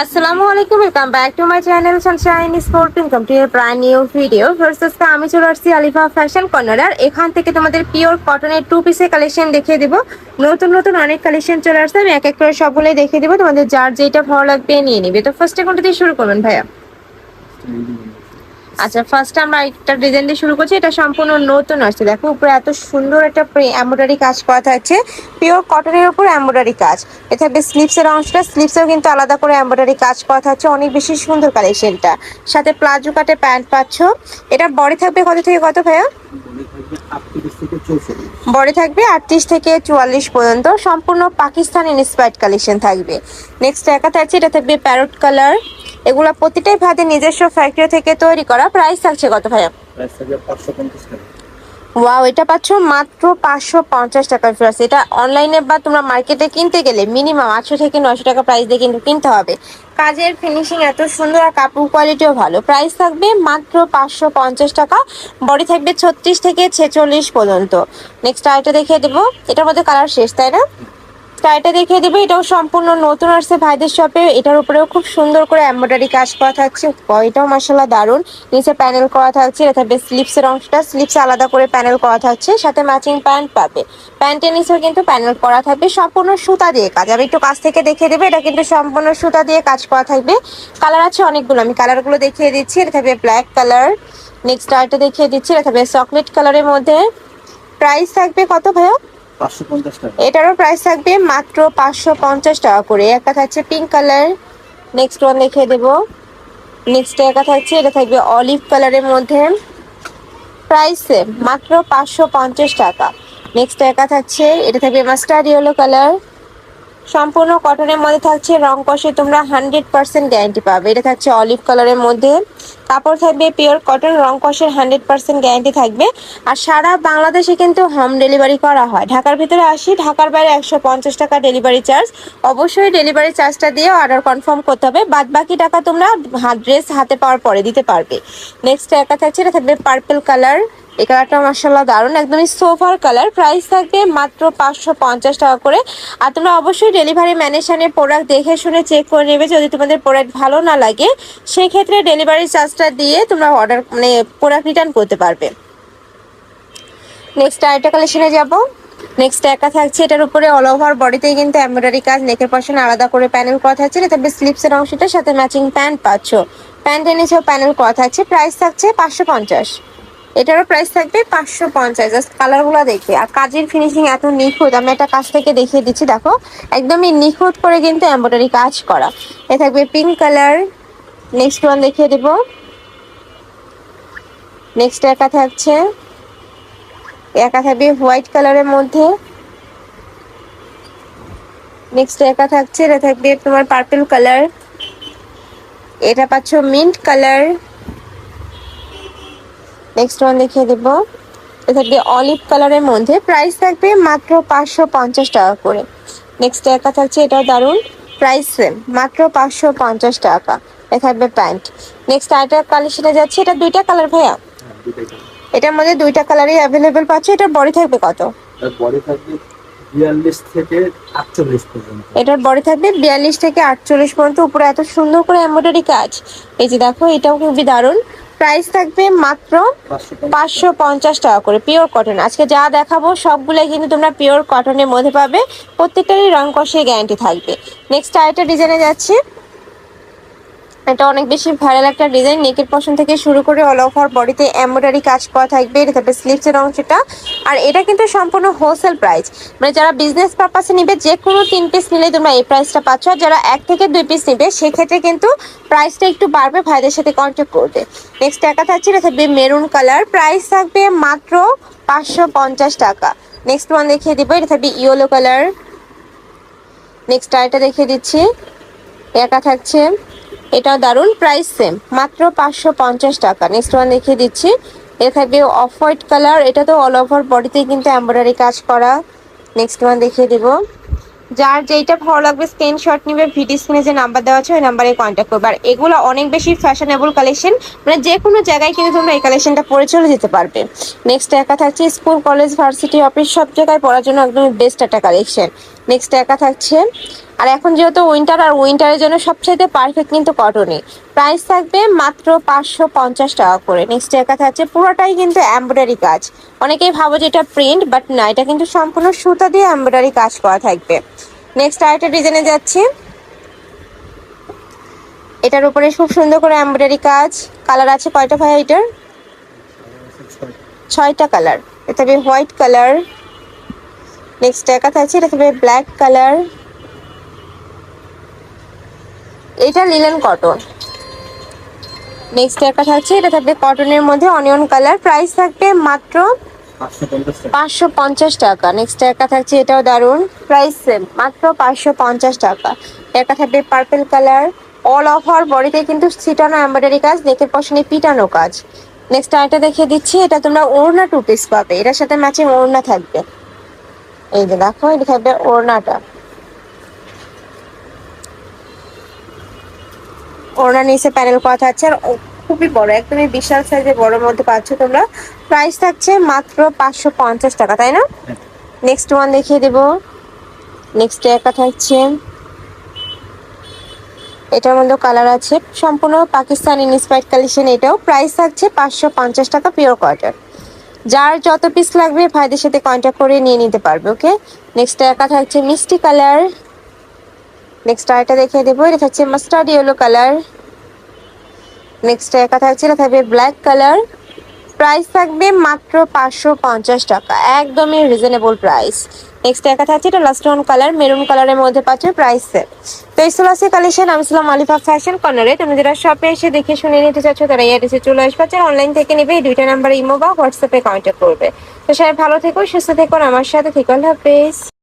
আসসালামু আলাইকুম welcome back to my channel sunshine sport income to brand new video versus আমি চলে আসছি আলিফা ফ্যাশন কর্নার এখান থেকে তোমাদের পিওর কটনের টু পিসের কালেকশন দেখিয়ে দেবো। নতুন নতুন অনেক কালেকশন চলে আসছে। আমি এক এক করে সবগুলোই দেখিয়ে দেবো। তোমাদের যার যেটা ভালো লাগবে নিয়ে নিবে। তো ফার্স্টে কোনটা দিয়ে শুরু করবেন ভাইয়া? আচ্ছা ফার্স্ট আমরা একটা ডিজাইন দিয়ে শুরু করছি। এটা সম্পূর্ণ নতুন আসছে। দেখো, উপরে এত সুন্দর একটা এমব্রয়ডারি কাজ করা থাকছে। পিওর কটনের উপর এমব্রয়ডারি কাজ। এ থাকবে স্লিপসের অংশটা। স্লিপসেও কিন্তু আলাদা করে এমব্রয়ডারি কাজ করা থাকছে। অনেক বেশি সুন্দর কালেকশনটা সাথে প্লাজো কাটে প্যান্ট পাচ্ছ। এটা বডি থাকবে কত থেকে কত ভাইয়া? বডি থাকবে আটত্রিশ থেকে চুয়াল্লিশ পর্যন্ত। সম্পূর্ণ পাকিস্তান ইন্সপায়ার্ড কালেকশন থাকবে। নেক্সট একা থাকছে। এটা থাকবে প্যারট কালার এগুলা প্রতিটাই ভাতে নিজস্ব ফ্যাক্টরি থেকে তৈরি করা। প্রাইস থাকছে কত ভাইয়া? ওয়াও এটা পাচ্ছ মাত্র পাঁচশো পঞ্চাশ টাকার ফ্লাস এটা অনলাইনে বা তোমরা মার্কেটে কিনতে গেলে মিনিমাম আটশো থেকে নশো টাকা প্রাইস দিয়ে কিন্তু কিনতে হবে। কাজের ফিনিশিং এত সুন্দর আর কাপড় কোয়ালিটিও ভালো। প্রাইস থাকবে মাত্র পাঁচশো পঞ্চাশ টাকা। বডি থাকবে ছত্রিশ থেকে ছেচল্লিশ পর্যন্ত। নেক্সট আরেকটা দেখিয়ে দেবো। এটার মধ্যে কালার শেষ তাই না? টাইটা দেখিয়ে দেবো। এটাও সম্পূর্ণ নতুন আসছে ভাইদের শপে এটার উপরেও খুব সুন্দর করে এমব্রয়ডারি কাজ করা থাকছে। এটাও মশলা দারুণ। নিচে প্যানেল করা থাকছে। এটা থাকবে স্লিপসের অংশটা। স্লিপস আলাদা করে প্যানেল করা থাকছে। সাথে ম্যাচিং প্যান্ট পাবে। প্যান্টের নিচেও কিন্তু প্যানেল করা থাকবে। সম্পূর্ণ সুতা দিয়ে কাজ। আমি একটু কাছ থেকে দেখিয়ে দেবে। এটা কিন্তু সম্পূর্ণ সুতা দিয়ে কাজ করা থাকবে। কালার আছে অনেকগুলো। আমি কালারগুলো দেখিয়ে দিচ্ছি। এটা থাকবে ব্ল্যাক কালার নেক্সট আরটা দেখিয়ে দিচ্ছি। এটা থাকবে চকলেট কালারের মধ্যে। প্রাইস থাকবে কত ভাইয়া? এটারও প্রাইস থাকবে মাত্র পাঁচশো পঞ্চাশ টাকা করে। একটা থাকছে পিঙ্ক কালার নেক্সট ওয়ান দেখিয়ে দেবো। নেক্সট একা থাকছে, এটা থাকবে অলিভ কালারের মধ্যে। প্রাইসে মাত্র পাঁচশো পঞ্চাশ টাকা। নেক্সট একা থাকছে, এটা থাকবে মাস্টার ইয়েলো কালার সম্পূর্ণ কটনের মধ্যে থাকছে রং কষে তোমরা হান্ড্রেড পার্সেন্ট গ্যারান্টি পাবে। এটা থাকছে অলিভ কালারের মধ্যে। কাপড় থাকবে পিওর কটন, রং কষের হান্ড্রেড পার্সেন্ট গ্যারান্টি থাকবে। আর সারা বাংলাদেশে কিন্তু হোম ডেলিভারি করা হয়। ঢাকার ভিতরে আসি, ঢাকার বাইরে একশো পঞ্চাশ টাকা ডেলিভারি চার্জ। অবশ্যই ডেলিভারি চার্জটা দিয়ে অর্ডার কনফার্ম করতে হবে। বাদ বাকি টাকা তোমরা ড্রেস হাতে পাওয়ার পরে দিতে পারবে। নেক্সট একা থাকছে, এটা থাকবে পার্পল কালার এই কালারটা মার্শাল্লাহ দারুণ, একদমই সোফার কালার। প্রাইস থাকবে মাত্র পাঁচশো পঞ্চাশ টাকা করে। আর তোমরা অবশ্যই ডেলিভারি ম্যানেশনের প্রোডাক্ট দেখে শুনে চেক করে নেবে যদি তোমাদের প্রোডাক্ট ভালো না লাগে। সেই ক্ষেত্রে ডেলিভারি চার্জটা দিয়ে তোমরা অর্ডার মানে প্রোডাক্ট রিটার্ন করতে পারবে। নেক্সট আরেকটা কালেকশনে যাব। নেক্সট একা থাকছে, এটার উপরে অল ওভার বডিতেই কিন্তু এমব্রয়ডারি কাজ নেকের পাশে আলাদা করে প্যানেল করা থাকছে থাকবে স্লিপসের অংশটার সাথে ম্যাচিং প্যান্ট পাচ্ছ। প্যান্টের নিচেও প্যানেল করা থাকছে প্রাইস থাকছে পাঁচশো পঞ্চাশ। এটারও প্রাইস থাকবে পাঁচশো পঞ্চাশ জাস্ট কালারগুলো দেখবে আর কাজের ফিনিশিং এত নিখুঁত, আমি একটা কাজ থেকে দেখিয়ে দিচ্ছি, দেখো। একদমই নিখুঁত করে কিন্তু এম্ব্রয়ডারি কাজ করা। এ থাকবে পিঙ্ক কালার নেক্সট ওয়ান দেখিয়ে দেব। নেক্সট একা থাকছে। একা থাকবে হোয়াইট কালারের মধ্যে। নেক্সট একা থাকছে, এটা থাকবে তোমার পার্পল কালার এটা পাচ্ছ মিন্ট কালার নেক্সট ওয়ান দেখিয়ে দেব। এটা থাকবে অলিভ কালারের মধ্যে প্রাইস থাকবে মাত্র পাঁচশো পঞ্চাশ টাকা করে। নেক্সট একা থাকছে এটাও দারুণ প্রাইস সেম মাত্র পাঁচশো পঞ্চাশ টাকা। এ থাকবে প্যান্ট নেক্সট আরেকটা কালেকশনে যাচ্ছে এটা দুইটা কালার ভাইয়া? এটার মধ্যে দুইটা কালারই অ্যাভেলেবেল পাচ্ছে এটার বডি থাকবে কত? বডি থাকবে থেকে পর্যন্ত। এটার বডি থাকবে বিয়াল্লিশ থেকে আটচল্লিশ পর্যন্ত উপরে এত সুন্দর করে এমব্রয়ডারি কাজ। এই যে দেখো এটাও খুবই দারুণ। প্রাইস থাকবে মাত্র পাঁচশো পঞ্চাশ টাকা করে পিওর কটন আজকে যা দেখাবো সবগুলোই কিন্তু তোমরা পিওর কটনের মধ্যে পাবে। প্রত্যেকটারই রং কষের গ্যারান্টি থাকবে। নেক্সট আরেকটা ডিজাইনে যাচ্ছি। এটা অনেক বেশি ভাইরাল একটা ডিজাইন নেকের পশন থেকে শুরু করে অল ওভার বডিতে এমব্রয়ডারি কাজ করা থাকবে থাকবে স্লিভসের অংশটা। আর এটা কিন্তু সম্পূর্ণ হোলসেল প্রাইস মানে যারা বিজনেস পারপাসে নিবে, যে কোনো তিন পিস নিলে তোমরা এই প্রাইসটা পাচ্ছ। আর যারা এক থেকে দুই পিস নিবে, সেক্ষেত্রে কিন্তু প্রাইসটা একটু বাড়বে, ভাইদের সাথে কন্ট্যাক্ট করবে। নেক্সট একা থাকছে, এটা থাকবে মেরুন কালার প্রাইস থাকবে মাত্র পাঁচশো পঞ্চাশ টাকা। নেক্সট ওয়ান দেখিয়ে দিব, এটা থাকবে ইয়েলো কালার নেক্সট আরেকটা দেখিয়ে দিচ্ছি। একা থাকছে। এটাও দারুণ প্রাইস সেম মাত্র পাঁচশো পঞ্চাশ টাকা। নেক্সট ওয়ান দেখিয়ে দিচ্ছি। এটা থাকবে অফ হোয়াইট কালার এটা তো অল ওভার বডিতে কিন্তু এমব্রয়ডারি কাজ করা। নেক্সট ওয়ান দেখিয়ে দিব। যার যেইটা ভালো লাগবে স্ক্রিনশট নিবে। ভিডিও স্ক্রিনে যে নাম্বার দেওয়া আছে, ওই নাম্বারে কন্ট্যাক্ট করবে। আর এগুলো অনেক বেশি ফ্যাশনেবল কালেকশন মানে যে কোনো জায়গায় কিন্তু তোমরা এই কালেকশনটা পরে চলে যেতে পারবে। নেক্সট একা থাকছে স্কুল কলেজ ভার্সিটি অফিস সব জায়গায় পড়ার জন্য একদম বেস্ট একটা কালেকশন নেক্সট একা থাকছে আর এখন যেহেতু উইন্টার আর উইন্টারের জন্য সবচাইতে পারফেক্ট কিন্তু কটনই প্রাইস থাকবে মাত্র পাঁচশো পঞ্চাশ টাকা করে। নেক্সট এর কথা হচ্ছে পুরোটাই কিন্তু এমব্রয়ডারি কাজ। অনেকেই ভাবো যে এটা প্রিন্ট বাট না, এটা কিন্তু সম্পূর্ণ সুতা দিয়ে এমব্রয়ডারি কাজ করা থাকবে। নেক্সট আরেকটা ডিজাইনে যাচ্ছি। এটার উপরে খুব সুন্দর করে এমব্রয়ডারি কাজ। কালার আছে কয়টা ভাই এটার? ছয়টা কালার এটা হোয়াইট কালার নেক্সট একা থাকছে এটা ব্ল্যাক কালার এটা লিলেন কটন। নেক্সট একা থাকছে এটা থাকবে কটনের মধ্যে অনিয়ন কালার প্রাইস থাকবে মাত্র পাঁচশো পঞ্চাশ টাকা। নেক্সট একা থাকছে এটাও দারুণ প্রাইস সেম মাত্র পাঁচশো পঞ্চাশ টাকা। একা থাকবে পার্পল কালার অল ওভার বডিতে কিন্তু সিটানো এমব্রয়ডারি কাজ নেকের পশনে পিটানো কাজ। নেক্সট আরেকটা দেখিয়ে দিচ্ছি, এটা তোমরা ওড়না টু পিস পাবে। এটার সাথে ম্যাচিং ওড়না থাকবে। এই যে দেখো, এটা থাকবে ওড়নাটা। ওড়না নিচে প্যানেল করা থাকছে আর খুবই বড়, একদমই বিশাল সাইজের বড়র মধ্যে পাচ্ছ তোমরা। প্রাইস থাকছে মাত্র পাঁচশো পঞ্চাশ টাকা, তাই না। নেক্সট ওয়ান দেখিয়ে দেব। নেক্সট একটা থাকছে। এটার মধ্যে কালার আছে। সম্পূর্ণ পাকিস্তান ইনস্পায়ার্ড কালেকশন এটাও। প্রাইস থাকছে পাঁচশো পঞ্চাশ টাকা পিওর কটন যার যত পিস লাগবে ভাইদের সাথে কন্ট্যাক্ট করে নিয়ে নিতে পারবে ওকে নেক্সট একা থাকছে মিষ্টি কালার নেক্সট আরেকটা দেখিয়ে দেবো। এটা থাকছে মাস্টার্ড ইয়েলো কালার নেক্সট একা থাকছে, এটা থাকবে ব্ল্যাক কালার প্রাইস থাকবে মাত্র পাঁচশো পঞ্চাশ টাকা। একদমই রিজনেবল প্রাইস নেক্সট একা থাকছে, এটা লাস্ট ওয়ান কালার মেরুন কালারের মধ্যে পাচ্ছে প্রাইস সেট তো এই সোলাসি কালেকশন আমি ছিলাম আলিফা ফ্যাশন কর্নারে তুমি যারা শপে এসে দেখে শুনে নিতে চাচ্ছ, তারা এই অ্যাড্রেসে চলে আসবে। যারা অনলাইন থেকে নেবে, এই দুইটা নাম্বার ইমো বা হোয়াটসঅ্যাপে কন্ট্যাক্ট করবে। তো সবাই ভালো থেকো, সুস্থ থেকো আমার সাথে থেকো। হাফেজ।